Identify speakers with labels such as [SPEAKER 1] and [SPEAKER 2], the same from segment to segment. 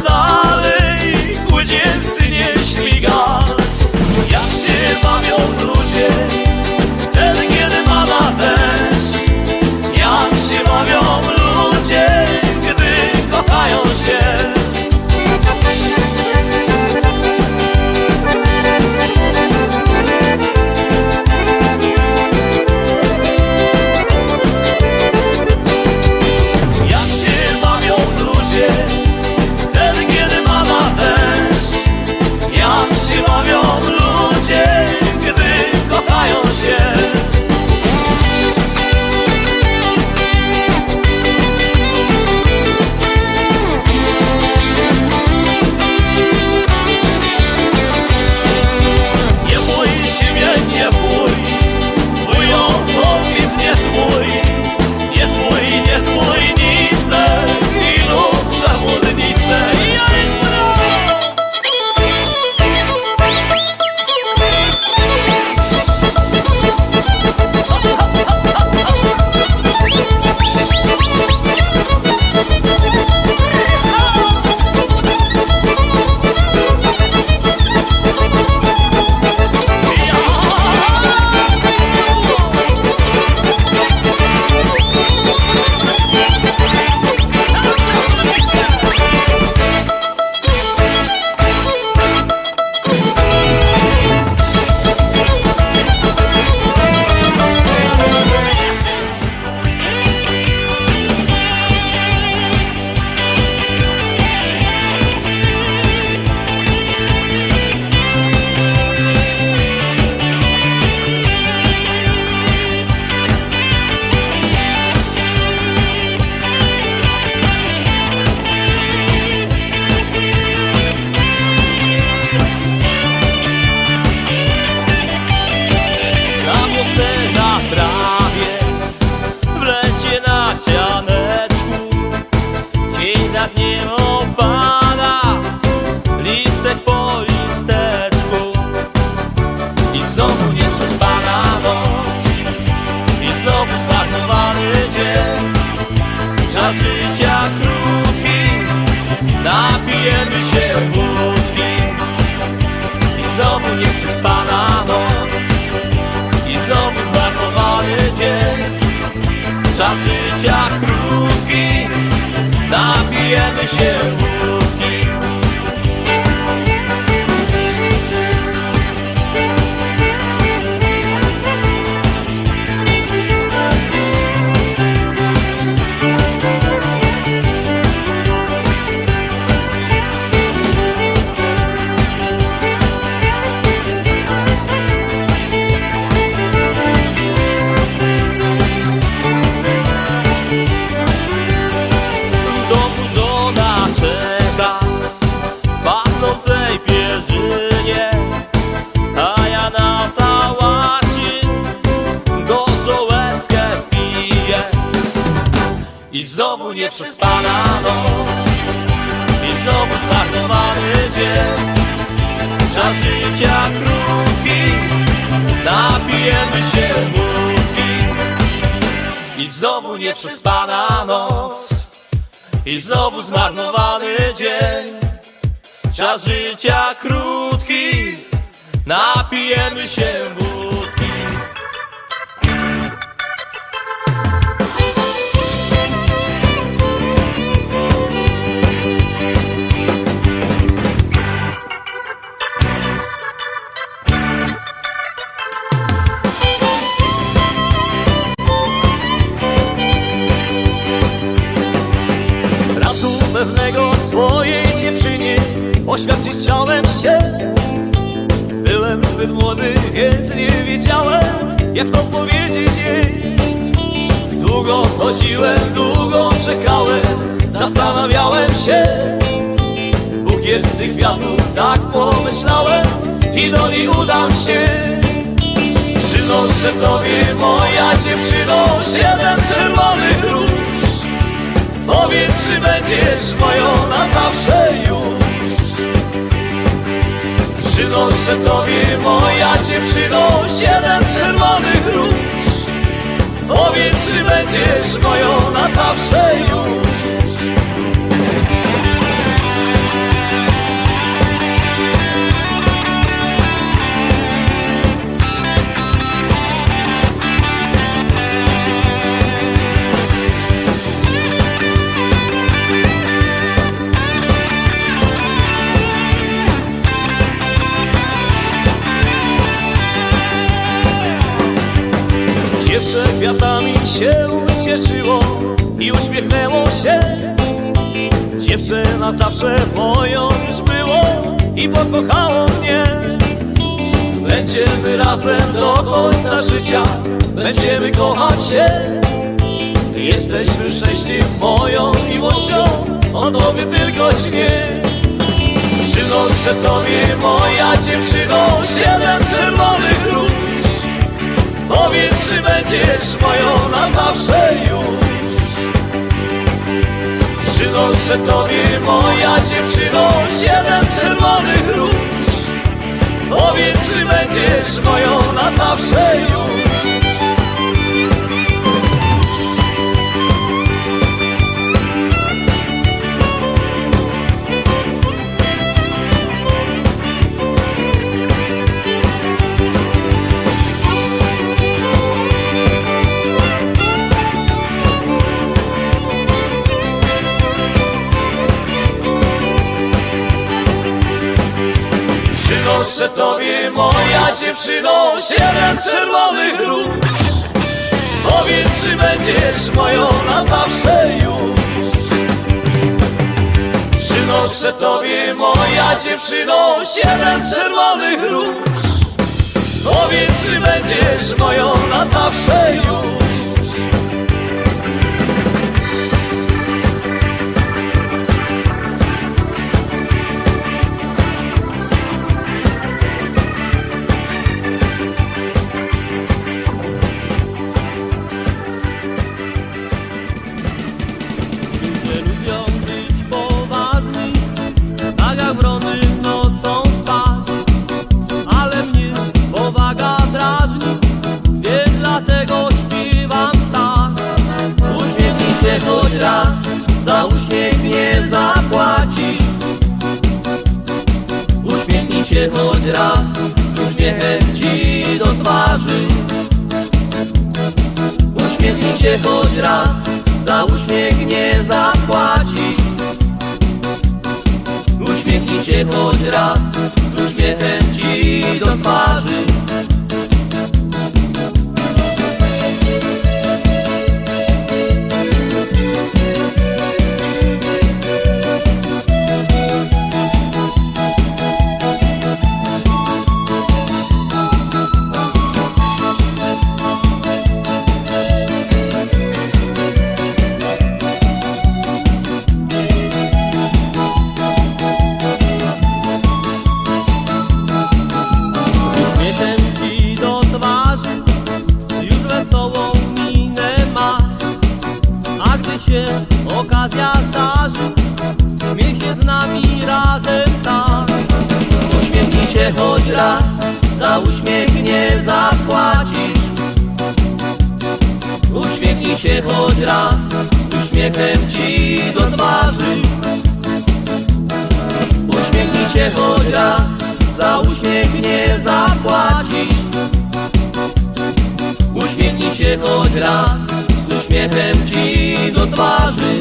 [SPEAKER 1] dalej Łodziewcy nie śmigać. Jak się bawią ludzie Wtedy kiedy pada deszcz. Jak się bawią ludzie Gdy kochają się. znowu nieco zbana noc I znowu zmarnowany dzień. Czas życia krótki. Napijemy się wódki. I znowu nieco zbana noc I znowu zmarnowany dzień. Czas życia krótki. Napijemy się wódki I znowu zmarnowany dzień. Czas życia krótki. Napijemy się wód. mojej dziewczynie oświadczyć chciałem się. Byłem zbyt młody, więc nie wiedziałem jak to powiedzieć jej. Długo chodziłem, długo czekałem, zastanawiałem się. Bukiet z tych kwiatów, tak pomyślałem i do niej udam się. Przynoszę tobie, moja dziewczyno, siedem czerwonych róż Powiedz, czy będziesz moją na zawsze już. Przynoszę tobie, moja dziewczyno Siedem czerwonych róż. Powiedz, czy będziesz moją na zawsze już zawsze moją już było i pokochało mnie. Będziemy razem do końca życia, będziemy kochać się. Jesteśmy szczęściem moją miłością, o tobie tylko śnię. Przynoszę tobie moja dziewczyno siedem czerwonych róż. Powiedz, czy będziesz moją na zawsze już Przynoszę tobie, moja dziewczyno Siedem czerwonych róż. Powiedz, czy będziesz moją na zawsze już Przynoszę tobie, moja dziewczyno, siedem czerwonych róż. Powiedz, czy będziesz moją na zawsze już. Przynoszę tobie, moja dziewczyno, siedem czerwonych róż. Powiedz, czy będziesz moją na zawsze już
[SPEAKER 2] raz, za uśmiech nie zapłacisz. Uśmiechnij się choć raz, uśmiechem ci do twarzy. Uśmiechnij się choć raz, za uśmiech nie zapłacisz. Uśmiechnij się choć raz, uśmiechem ci do twarzy.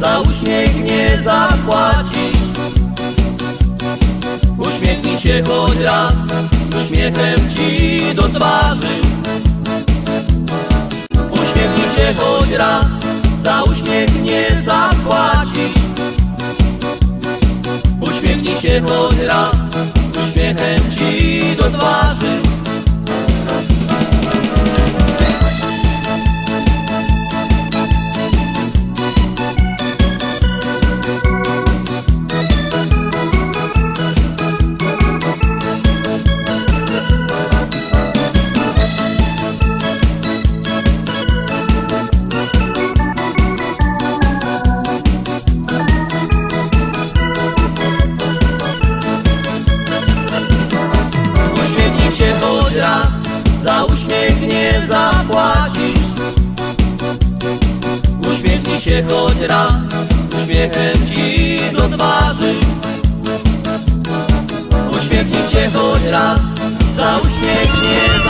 [SPEAKER 2] Za uśmiech nie zapłacisz. Uśmiechnij się choć raz Uśmiechem ci do twarzy.
[SPEAKER 1] Uśmiechnij się choć raz Za uśmiech nie zapłacisz. Uśmiechnij się choć raz Uśmiechem ci do twarzy. się choć raz uśmiechem ci do twarzy. Uśmiechnij się choć raz, za uśmiech nie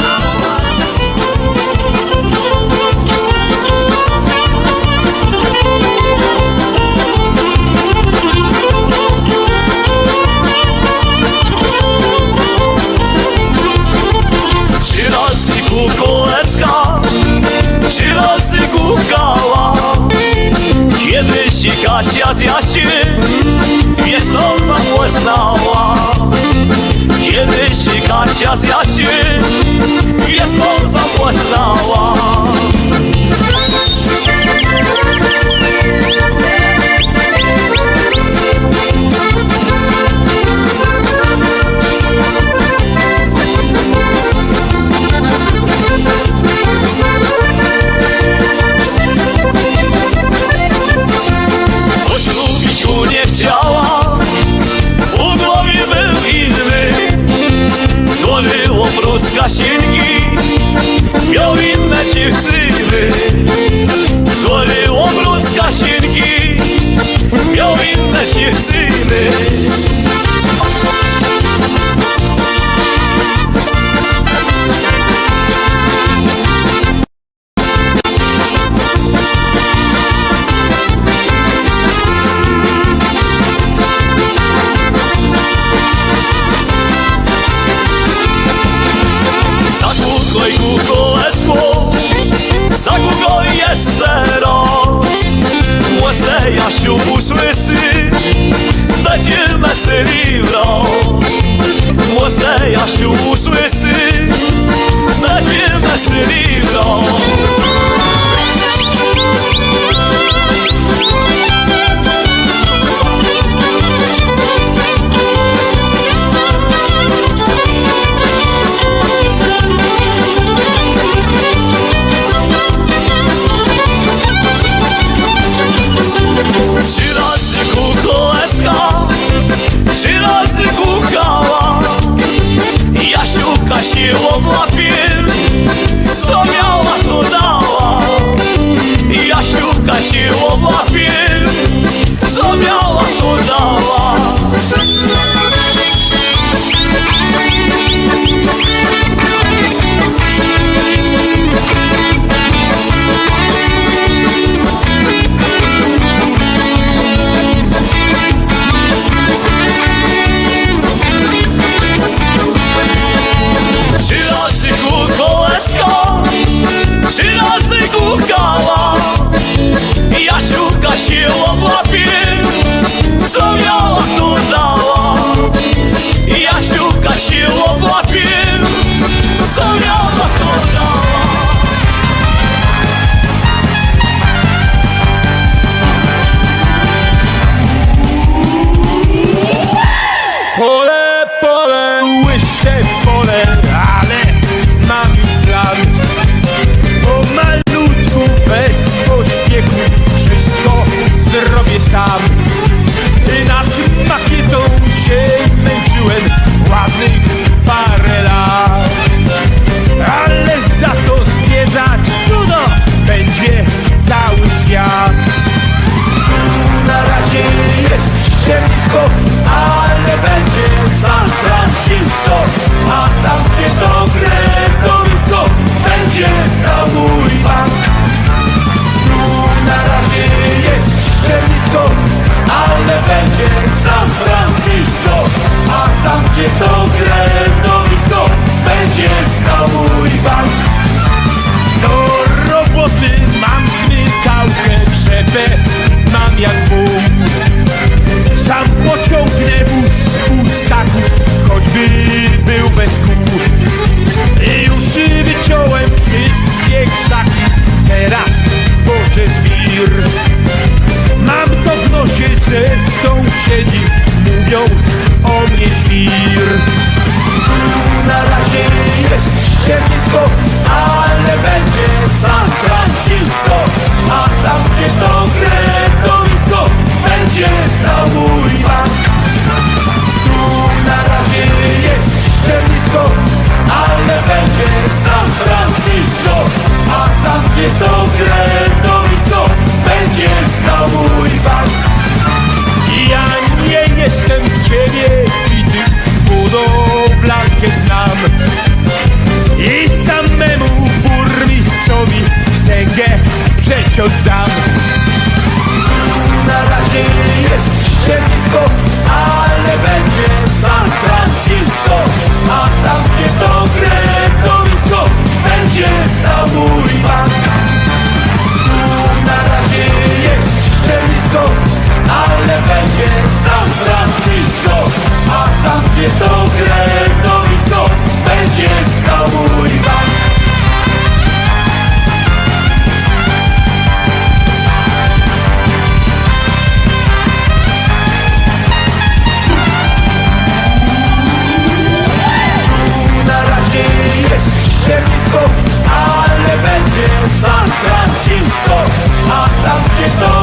[SPEAKER 3] zasięgi. Miał inne dziewczyny. przeciąć dam. Na razie jest ściernisko, ale będzie San Francisco. A tam gdzie to gretowisko, będzie stał mój pan Na razie jest ściernisko, ale będzie San Francisco. A tam gdzie to gretowisko, będzie stał mój
[SPEAKER 2] pan 주께서